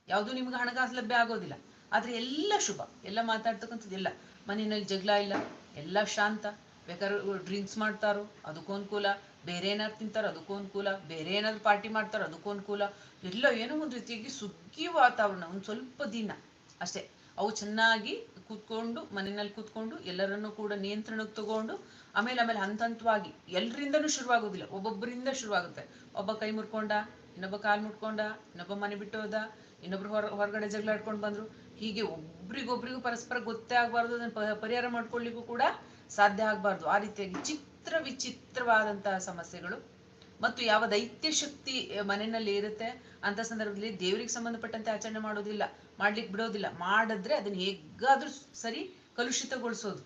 ಯಾವುದು ನಿಮ್ಗೆ ಹಣಕಾಸು ಲಭ್ಯ ಆಗೋದಿಲ್ಲ. ಆದ್ರೆ ಎಲ್ಲ ಶುಭ. ಎಲ್ಲ ಮಾತಾಡ್ತಕ್ಕಂಥದ್ದು ಎಲ್ಲ. ಮನೆಯಲ್ಲಿ ಜಗಳ ಇಲ್ಲ. ಎಲ್ಲ ಶಾಂತ. ಬೇಕಾದ್ರೆ ಡ್ರಿಂಕ್ಸ್ ಮಾಡ್ತಾರೋ, ಅದಕ್ಕೂ ಅನುಕೂಲ. ಬೇರೆ ಏನಾದ್ರು ತಿಂತಾರೋ, ಅದಕ್ಕೂ ಅನುಕೂಲ. ಬೇರೆ ಏನಾದ್ರು ಪಾರ್ಟಿ ಮಾಡ್ತಾರೋ, ಅದಕ್ಕೂ ಅನುಕೂಲ. ಎಲ್ಲ ಏನೋ ಒಂದು ರೀತಿಯಾಗಿ ಸುಗ್ಗಿ ವಾತಾವರಣ, ಒಂದು ಸ್ವಲ್ಪ ದಿನ ಅಷ್ಟೇ. ಅವು ಚೆನ್ನಾಗಿ ಕೂತ್ಕೊಂಡು, ಮನೆಯಲ್ಲಿ ಕೂತ್ಕೊಂಡು, ಎಲ್ಲರನ್ನೂ ಕೂಡ ನಿಯಂತ್ರಣಕ್ಕೆ ತಗೊಂಡು, ಆಮೇಲೆ ಆಮೇಲೆ ಹಂತ ಹಂತವಾಗಿ ಎಲ್ರಿಂದನೂ ಶುರುವಾಗೋದಿಲ್ಲ. ಒಬ್ಬೊಬ್ಬರಿಂದ ಶುರುವಾಗುತ್ತೆ. ಒಬ್ಬ ಕೈ ಮುರ್ಕೊಂಡ, ಇನ್ನೊಬ್ಬ ಕಾಲು ಮುಟ್ಕೊಂಡ, ಇನ್ನೊಬ್ಬ ಮನೆ ಬಿಟ್ಟು ಹೋದ, ಇನ್ನೊಬ್ರು ಹೊರ, ಹೊರಗಡೆ ಜಗಳ ಆಡ್ಕೊಂಡು ಬಂದ್ರು. ಹೀಗೆ ಒಬ್ರಿಗೊಬ್ರಿಗೂ ಪರಸ್ಪರ ಗೊತ್ತೇ ಆಗ್ಬಾರ್ದು, ಅದನ್ನ ಪರಿಹಾರ ಮಾಡ್ಕೊಳ್ಳಿಗೂ ಕೂಡ ಸಾಧ್ಯ ಆಗ್ಬಾರ್ದು. ಆ ರೀತಿಯಾಗಿ ಚಿತ್ರ ವಿಚಿತ್ರವಾದಂತಹ ಸಮಸ್ಯೆಗಳು ಮತ್ತು ಯಾವ ದೈತ್ಯ ಶಕ್ತಿ ಮನೆಯಲ್ಲಿ ಇರುತ್ತೆ ಅಂತ ಸಂದರ್ಭದಲ್ಲಿ ದೇವರಿಗೆ ಸಂಬಂಧಪಟ್ಟಂತೆ ಆಚರಣೆ ಮಾಡೋದಿಲ್ಲ ಮಾಡ್ಲಿಕ್ಕೆ ಬಿಡೋದಿಲ್ಲ. ಮಾಡಿದ್ರೆ ಅದನ್ನ ಹೇಗಾದ್ರೂ ಸರಿ ಕಲುಷಿತಗೊಳಿಸೋದು.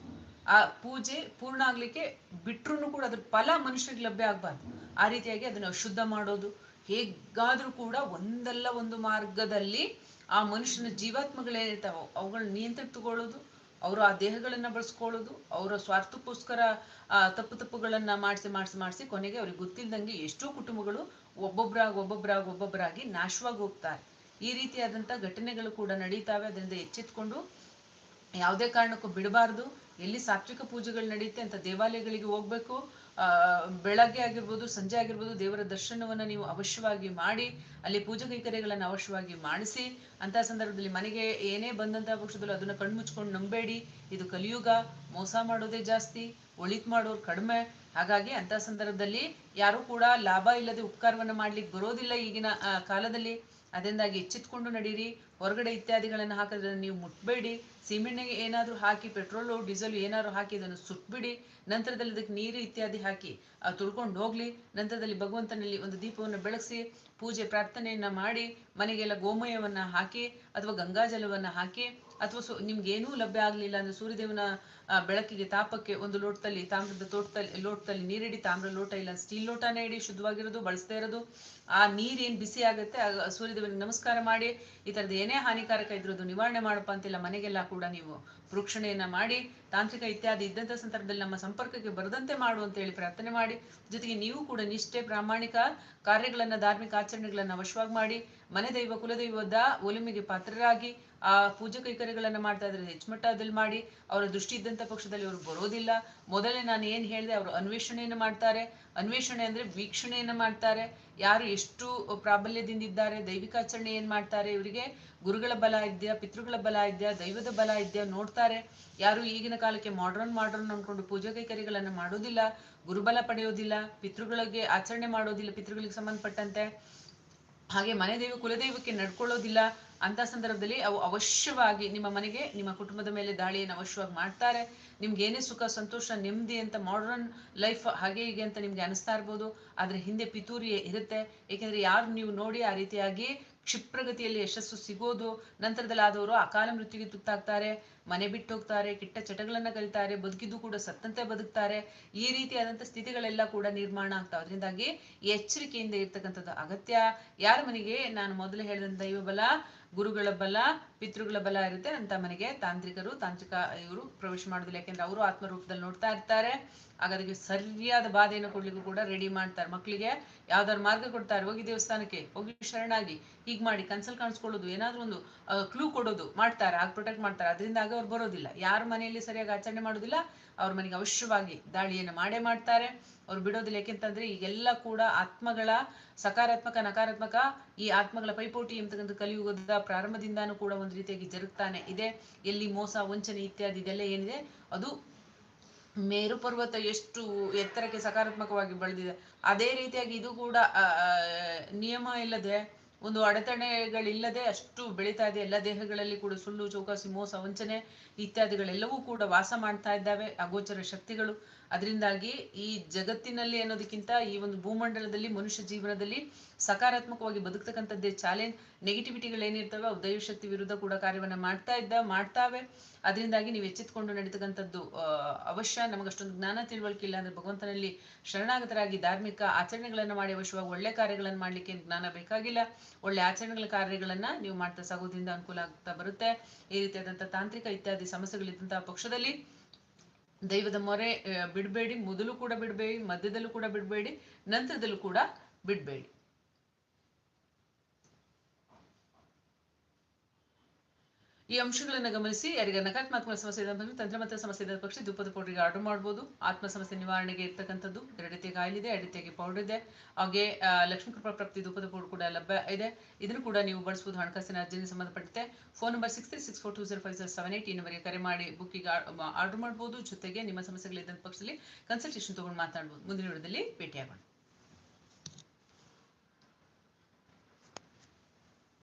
ಆ ಪೂಜೆ ಪೂರ್ಣ ಆಗ್ಲಿಕ್ಕೆ ಬಿಟ್ರು ಕೂಡ ಅದ್ರ ಫಲ ಮನುಷ್ಯರಿಗೆ ಲಭ್ಯ ಆಗ್ಬಾರ್ದು. ಆ ರೀತಿಯಾಗಿ ಅದನ್ನ ಅಶುದ್ಧ ಮಾಡೋದು, ಹೇಗಾದ್ರೂ ಕೂಡ ಒಂದಲ್ಲ ಒಂದು ಮಾರ್ಗದಲ್ಲಿ ಆ ಮನುಷ್ಯನ ಜೀವಾತ್ಮಗಳೇನಿರ್ತಾವೋ ಅವುಗಳನ್ನ ನಿಯಂತ್ರಣ ತಗೊಳ್ಳೋದು ಅವರು ಆ ದೇಹಗಳನ್ನ ಬಳಸ್ಕೊಳ್ಳೋದು, ಅವರ ಸ್ವಾರ್ಥಕ್ಕೋಸ್ಕರ ಆ ತಪ್ಪು ತಪ್ಪುಗಳನ್ನ ಮಾಡಿಸಿ ಮಾಡಿಸಿ ಮಾಡಿಸಿ ಕೊನೆಗೆ ಅವ್ರಿಗೆ ಗೊತ್ತಿಲ್ಲದಂಗೆ ಎಷ್ಟೋ ಕುಟುಂಬಗಳು ಒಬ್ಬೊಬ್ಬರಾಗಿ ಒಬ್ಬೊಬ್ರಾಗಿ ಒಬ್ಬೊಬ್ಬರಾಗಿ ನಾಶವಾಗಿ ಹೋಗ್ತಾರೆ. ಈ ರೀತಿಯಾದಂಥ ಘಟನೆಗಳು ಕೂಡ ನಡೀತಾವೆ. ಅದರಿಂದ ಎಚ್ಚೆತ್ಕೊಂಡು ಯಾವುದೇ ಕಾರಣಕ್ಕೂ ಬಿಡಬಾರ್ದು. ಎಲ್ಲಿ ಸಾತ್ವಿಕ ಪೂಜೆಗಳು ನಡೆಯುತ್ತೆ ಅಂತ ದೇವಾಲಯಗಳಿಗೆ ಹೋಗ್ಬೇಕು ಬೆಳಗ್ಗೆ ಆಗಿರ್ಬೋದು, ಸಂಜೆ ಆಗಿರ್ಬೋದು ದೇವರ ದರ್ಶನವನ್ನ ನೀವು ಅವಶ್ಯವಾಗಿ ಮಾಡಿ, ಅಲ್ಲಿ ಪೂಜೆ ಕೈಕರ್ಯಗಳನ್ನು ಅವಶ್ಯವಾಗಿ ಮಾಡಿಸಿ ಅಂತ ಸಂದರ್ಭದಲ್ಲಿ ಮನೆಗೆ ಏನೇ ಬಂದಂತಹ ಪಕ್ಷದಲ್ಲೂ ಅದನ್ನ ಕಣ್ಮುಚ್ಕೊಂಡು ನಂಬೇಡಿ. ಇದು ಕಲಿಯುಗ, ಮೋಸ ಮಾಡೋದೇ ಜಾಸ್ತಿ, ಒಳಿತ್ ಮಾಡೋರು ಕಡಿಮೆ. ಹಾಗಾಗಿ ಅಂತ ಸಂದರ್ಭದಲ್ಲಿ ಯಾರು ಕೂಡ ಲಾಭ ಇಲ್ಲದೆ ಉಪಕಾರವನ್ನ ಮಾಡ್ಲಿಕ್ಕೆ ಬರೋದಿಲ್ಲ ಈಗಿನ ಕಾಲದಲ್ಲಿ. ಅದರಿಂದಾಗಿ ಎಚ್ಚೆತ್ಕೊಂಡು ನಡೀರಿ. ಹೊರಗಡೆ ಇತ್ಯಾದಿಗಳನ್ನು ಹಾಕಿದ್ರೆ ನೀವು ಮುಟ್ಬೇಡಿ. ಸಿಮೆಣ್ಣಿಗೆ ಏನಾದರೂ ಹಾಕಿ, ಪೆಟ್ರೋಲು ಡೀಸೆಲ್ ಏನಾದರೂ ಹಾಕಿ, ಅದನ್ನು ಸುಟ್ಬಿಡಿ. ನಂತರದಲ್ಲಿ ಅದಕ್ಕೆ ನೀರು ಇತ್ಯಾದಿ ಹಾಕಿ ಅದು ತುಳ್ಕೊಂಡು ಹೋಗಲಿ. ನಂತರದಲ್ಲಿ ಭಗವಂತನಲ್ಲಿ ಒಂದು ದೀಪವನ್ನು ಬೆಳಗಿಸಿ, ಪೂಜೆ ಪ್ರಾರ್ಥನೆಯನ್ನ ಮಾಡಿ, ಮನೆಗೆಲ್ಲ ಗೋಮಯವನ್ನು ಹಾಕಿ, ಅಥವಾ ಗಂಗಾಜಲವನ್ನು ಹಾಕಿ ಅಥವಾ ಸು ನಿಮ್ಗೇನೂ ಲಭ್ಯ ಆಗಲಿಲ್ಲ ಅಂದ್ರೆ ಸೂರ್ಯದೇವನ ಬೆಳಕಿಗೆ ತಾಪಕ್ಕೆ ಒಂದು ಲೋಟದಲ್ಲಿ, ತಾಮ್ರದ ತೋಟದಲ್ಲಿ, ಲೋಟದಲ್ಲಿ ನೀರಿಡಿ ತಾಮ್ರ ಲೋಟ ಇಲ್ಲ. ಸ್ಟೀಲ್ ಲೋಟನೇ ಇಡಿ, ಶುದ್ಧವಾಗಿರೋದು ಬಳಸ್ತಾ ಇರೋದು. ಆ ನೀರೇನು ಬಿಸಿ ಆಗುತ್ತೆ ಆಗ ಸೂರ್ಯದೇವನಿಗೆ ನಮಸ್ಕಾರ ಮಾಡಿ, ಈ ತರದ ಏನೇ ಹಾನಿಕಾರಕ ಇದ್ರದ್ದು ನಿವಾರಣೆ ಮಾಡಪ್ಪ ಅಂತಿಲ್ಲ ಮನೆಗೆಲ್ಲ ಕೂಡ ನೀವು ಪ್ರೋಕ್ಷಣೆಯನ್ನ ಮಾಡಿ, ತಾಂತ್ರಿಕ ಇತ್ಯಾದಿ ಇದ್ದಂಥ ಸಂದರ್ಭದಲ್ಲಿ ನಮ್ಮ ಸಂಪರ್ಕಕ್ಕೆ ಬರದಂತೆ ಮಾಡು ಅಂತ ಹೇಳಿ ಪ್ರಾರ್ಥನೆ ಮಾಡಿ. ಜೊತೆಗೆ ನೀವು ಕೂಡ ನಿಷ್ಠೆ, ಪ್ರಾಮಾಣಿಕ ಕಾರ್ಯಗಳನ್ನ, ಧಾರ್ಮಿಕ ಆಚರಣೆಗಳನ್ನ ವಶವಾಗಿ ಮಾಡಿ, ಮನೆ ದೈವ, ಕುಲದೈವದ ಒಲುಮೆಗೆ ಪಾತ್ರರಾಗಿ ಆ ಪೂಜೆ ಕೈಕರ್ಯಗಳನ್ನ ಮಾಡ್ತಾ ಇದ್ರೆ ಹೆಚ್ಚುಮಟ್ಟದಲ್ಲಿ ಮಾಡಿ ಅವರ ದೃಷ್ಟಿ ಇದ್ದಂತ ಪಕ್ಷದಲ್ಲಿ ಅವರು ಬರೋದಿಲ್ಲ. ಮೊದಲೇ ನಾನು ಏನ್ ಹೇಳಿದೆ ಅವರು ಅನ್ವೇಷಣೆಯನ್ನು ಮಾಡ್ತಾರೆ. ಅನ್ವೇಷಣೆ ಅಂದ್ರೆ ವೀಕ್ಷಣೆಯನ್ನ ಮಾಡ್ತಾರೆ. ಯಾರು ಎಷ್ಟು ಪ್ರಾಬಲ್ಯದಿಂದ ಇದ್ದಾರೆ ದೈವಿಕಾಚರಣೆ ಏನ್ ಮಾಡ್ತಾರೆ, ಇವರಿಗೆ ಗುರುಗಳ ಬಲ ಇದೆಯಾ, ಪಿತೃಗಳ ಬಲ ಇದೆಯಾ, ದೈವದ ಬಲ ಇದೆಯಾ ನೋಡ್ತಾರೆ. ಯಾರು ಈಗಿನ ಕಾಲಕ್ಕೆ ಮಾಡ್ರನ್ ಮಾಡ್ರನ್ ಅನ್ಕೊಂಡು ಪೂಜೆ ಕೈಕರ್ಯಗಳನ್ನ ಮಾಡೋದಿಲ್ಲ, ಗುರುಬಲ ಪಡೆಯೋದಿಲ್ಲ, ಪಿತೃಗಳಿಗೆ ಆಚರಣೆ ಮಾಡೋದಿಲ್ಲ, ಪಿತೃಗಳಿಗೆ ಸಂಬಂಧಪಟ್ಟಂತೆ. ಹಾಗೆ ಮನೆ ದೈವ, ಕುಲದೈವಕ್ಕೆ ನಡ್ಕೊಳ್ಳೋದಿಲ್ಲ ಅಂತ ಸಂದರ್ಭದಲ್ಲಿ ಅವು ಅವಶ್ಯವಾಗಿ ನಿಮ್ಮ ಮನೆಗೆ, ನಿಮ್ಮ ಕುಟುಂಬದ ಮೇಲೆ ದಾಳಿಯನ್ನು ಅವಶ್ಯವಾಗಿ ಮಾಡ್ತಾರೆ. ನಿಮ್ಗೆ ಏನೇ ಸುಖ, ಸಂತೋಷ, ನೆಮ್ಮದಿ ಅಂತ ಮಾಡರ್ನ್ ಲೈಫ್ ಹಾಗೆ ಹೀಗೆ ಅಂತ ನಿಮ್ಗೆ ಅನಿಸ್ತಾ ಇರ್ಬೋದು. ಆದ್ರೆ ಹಿಂದೆ ಪಿತೂರಿ ಇರುತ್ತೆ. ಏಕೆಂದ್ರೆ ಯಾರು ನೀವು ನೋಡಿ ಆ ರೀತಿಯಾಗಿ ಕ್ಷಿಪ್ರಗತಿಯಲ್ಲಿ ಯಶಸ್ಸು ಸಿಗೋದು ನಂತರದಲ್ಲಿ ಆದವರು ಅಕಾಲ ಮೃತ್ಯುಗೆ ತುತ್ತಾಗ್ತಾರೆ, ಮನೆ ಬಿಟ್ಟು ಹೋಗ್ತಾರೆ ಕೆಟ್ಟ ಚಟಗಳನ್ನ ಕಲಿತಾರೆ, ಬದುಕಿದ್ದು ಕೂಡ ಸತ್ತಂತೆ ಬದುಕ್ತಾರೆ. ಈ ರೀತಿಯಾದಂಥ ಸ್ಥಿತಿಗಳೆಲ್ಲ ಕೂಡ ನಿರ್ಮಾಣ ಆಗ್ತಾವೆ. ಅದರಿಂದಾಗಿ ಎಚ್ಚರಿಕೆಯಿಂದ ಇರ್ತಕ್ಕಂಥದ್ದು ಅಗತ್ಯ. ಯಾರ ಮನೆಗೆ? ನಾನು ಮೊದಲು ಹೇಳಿದಂತ ಬಲ ಗುರುಗಳ ಬಲ, ಪಿತೃಗಳ ಬಲ ಇರುತ್ತೆ. ಅಂತ ಮನೆಗೆ ತಾಂತ್ರಿಕರು, ತಾಂತ್ರಿಕ ಇವರು ಪ್ರವೇಶ ಮಾಡೋದಿಲ್ಲ. ಯಾಕೆಂದ್ರೆ ಅವರು ಆತ್ಮ ರೂಪದಲ್ಲಿ ನೋಡ್ತಾ ಇರ್ತಾರೆ. ಹಾಗಾದ್ರೆ ಸರಿಯಾದ ಬಾಧೆಯನ್ನು ಕೊಡ್ಲಿಕ್ಕೂ ಕೂಡ ರೆಡಿ ಮಾಡ್ತಾರೆ ಮಕ್ಕಳಿಗೆ. ಯಾವ್ದಾದ್ರು ಮಾರ್ಗ ಕೊಡ್ತಾರೆ. ಹೋಗಿ ದೇವಸ್ಥಾನಕ್ಕೆ, ಹೋಗಿ ಶರಣಾಗಿ. ಹೀಗ್ ಮಾಡಿ ಕನ್ಸಲ್ ಕಾಣಿಸ್ಕೊಳ್ಳೋದು. ಏನಾದ್ರೂ ಒಂದು ಕ್ಲೂ ಕೊಡೋದು ಮಾಡ್ತಾರೆ. ಆಗ ಪ್ರೊಟೆಕ್ಟ್ ಮಾಡ್ತಾರೆ. ಅದರಿಂದ ಆಗ ಅವ್ರು ಬರೋದಿಲ್ಲ. ಯಾರ ಮನೆಯಲ್ಲಿ ಸರಿಯಾಗಿ ಆಚರಣೆ ಮಾಡೋದಿಲ್ಲ. ಅವ್ರ ಮನೆಗೆ ಅವಶ್ಯವಾಗಿ ದಾಳಿಯನ್ನು ಮಾಡೇ ಮಾಡ್ತಾರೆ. ಅವ್ರು ಬಿಡೋದಿಲ್ಲ. ಯಾಕೆಂತಂದ್ರೆ ಈಗೆಲ್ಲ ಕೂಡ ಆತ್ಮಗಳ ಸಕಾರಾತ್ಮಕ, ನಕಾರಾತ್ಮಕ ಈ ಆತ್ಮಗಳ ಪೈಪೋಟಿ ಎಂಬತಕ್ಕಂಥ ಕಲಿಯುಗದ ಪ್ರಾರಂಭದಿಂದಾನು ಕೂಡ ಒಂದು ರೀತಿಯಾಗಿ ಜರುಗ್ತಾನೆ. ಇದೆ, ಎಲ್ಲಿ ಮೋಸ, ವಂಚನೆ ಇತ್ಯಾದಿ ಇದೆಲ್ಲ ಏನಿದೆ, ಅದು ಮೇರು ಪರ್ವತ ಎಷ್ಟು ಎತ್ತರಕ್ಕೆ ಸಕಾರಾತ್ಮಕವಾಗಿ ಬೆಳೆದಿದೆ. ಅದೇ ರೀತಿಯಾಗಿ ಇದು ಕೂಡ ನಿಯಮ ಇಲ್ಲದೆ, ಒಂದು ಅಡೆತಡೆಗಳಿಲ್ಲದೆ ಅಷ್ಟು ಬೆಳೀತಾ ಇದೆ. ಎಲ್ಲ ದೇಹಗಳಲ್ಲಿ ಕೂಡ ಸುಳ್ಳು, ಚೌಕಾಸಿ, ಮೋಸ, ವಂಚನೆ ಇತ್ಯಾದಿಗಳೆಲ್ಲವೂ ಕೂಡ ವಾಸ ಮಾಡ್ತಾ ಇದ್ದಾವೆ ಅಗೋಚರ ಶಕ್ತಿಗಳು. ಅದರಿಂದಾಗಿ ಈ ಜಗತ್ತಿನಲ್ಲಿ ಅನ್ನೋದಕ್ಕಿಂತ ಈ ಒಂದು ಭೂಮಂಡಲದಲ್ಲಿ, ಮನುಷ್ಯ ಜೀವನದಲ್ಲಿ ಸಕಾರಾತ್ಮಕವಾಗಿ ಬದುಕ್ತಕ್ಕಂಥದ್ದೇ ಚಾಲೆಂಜ್. ನೆಗೆಟಿವಿಟಿಗಳು ಏನಿರ್ತವೆ ಅವು ದೈವಶಕ್ತಿ ವಿರುದ್ಧ ಕೂಡ ಕಾರ್ಯವನ್ನ ಮಾಡ್ತಾ ಇದ್ದ, ಮಾಡ್ತಾವೆ. ಅದರಿಂದಾಗಿ ನೀವು ಎಚ್ಚೆತ್ಕೊಂಡು ನಡೀತಕ್ಕಂಥದ್ದು ಅವಶ್ಯ. ನಮಗಷ್ಟೊಂದು ಜ್ಞಾನ ತಿಳುವಳಿಕೆ ಇಲ್ಲ ಅಂದ್ರೆ ಭಗವಂತನಲ್ಲಿ ಶರಣಾಗತರಾಗಿ ಧಾರ್ಮಿಕ ಆಚರಣೆಗಳನ್ನ ಮಾಡಿ ಅವಶ್ಯವಾಗಿ ಒಳ್ಳೆ ಕಾರ್ಯಗಳನ್ನು ಮಾಡ್ಲಿಕ್ಕೆ ಜ್ಞಾನ ಬೇಕಾಗಿಲ್ಲ. ಒಳ್ಳೆ ಆಚರಣೆಗಳ ಕಾರ್ಯಗಳನ್ನ ನೀವು ಮಾಡ್ತಾ ಸಾಗೋದ್ರಿಂದ ಅನುಕೂಲ ಆಗ್ತಾ ಬರುತ್ತೆ. ಈ ರೀತಿಯಾದಂತಹ ತಾಂತ್ರಿಕ ಇತ್ಯಾದಿ ಸಮಸ್ಯೆಗಳಿದ್ದಂತಹ ಪಕ್ಷದಲ್ಲಿ ದೈವದ ಮೊರೆ ಬಿಡಬೇಡಿ ಮೊದಲು ಕೂಡ ಬಿಡಬೇಡಿ ಮಧ್ಯದಲ್ಲೂ ಕೂಡ ಬಿಡಬೇಡಿ ನಂತರದಲ್ಲೂ ಕೂಡ ಬಿಡ್ಬೇಡಿ. ಈ ಅಂಶಗಳನ್ನು ಗಮನಿಸಿ. ಯಾರಿಗೆ ನಕಾರಾತ್ಮಕ ಸಮಸ್ಯೆ ಇದೆ ಅಂತ ತಂತ್ರಮಂತ್ರ ಸಮಸ್ಯೆ ಇದ್ದ ಪಕ್ಷ ಧೂಪದ ಪೌಡರ್ಗೆ ಆರ್ಡರ್ ಮಾಡ್ಬೋದು. ಆತ್ಮ ಸಮಸ್ಯೆ ನಿವಾರಣೆಗೆ ಇರ್ತಕ್ಕಂಥದ್ದು ಎರಡು ರೀತಿಯ ಗಾಯಲಿದೆ ಎರಡು ರೀತಿಯಾಗಿ ಪೌಡರ್ ಇದೆ. ಹಾಗೆ ಲಕ್ಷ್ಮೀ ಕೃಪಾ ಪ್ರಾಪ್ತಿ ಧೂಪದ ಪೌಡರ್ ಕೂಡ ಲಭ್ಯ ಇದೆ. ಇದನ್ನು ಕೂಡ ನೀವು ಬಳಸಬಹುದು ಹಣಕಾಸಿನ ಅರ್ಜಿಗೆ ಸಂಬಂಧಪಟ್ಟಂತೆ. Phone number six three six four two zero five zero seven eight ಈ ನಂಬರ್ಗೆ ಕರೆ ಮಾಡಿ ಬುಕ್ಕಿಗೆ ಆರ್ಡರ್ ಮಾಡ್ಬೋದು. ಜೊತೆಗೆ ನಿಮ್ಮ ಸಮಸ್ಯೆಗಳಿದ್ದಂಥ ಪಕ್ಷದಲ್ಲಿ ಕನ್ಸಲ್ಟೇಷನ್ ತಗೊಂಡು ಮಾತಾಡ್ಬೋದು. ಮುಂದಿನ ವಿಡಿಯೋದಲ್ಲಿ ಭೇಟಿಯಾಗೋಣ.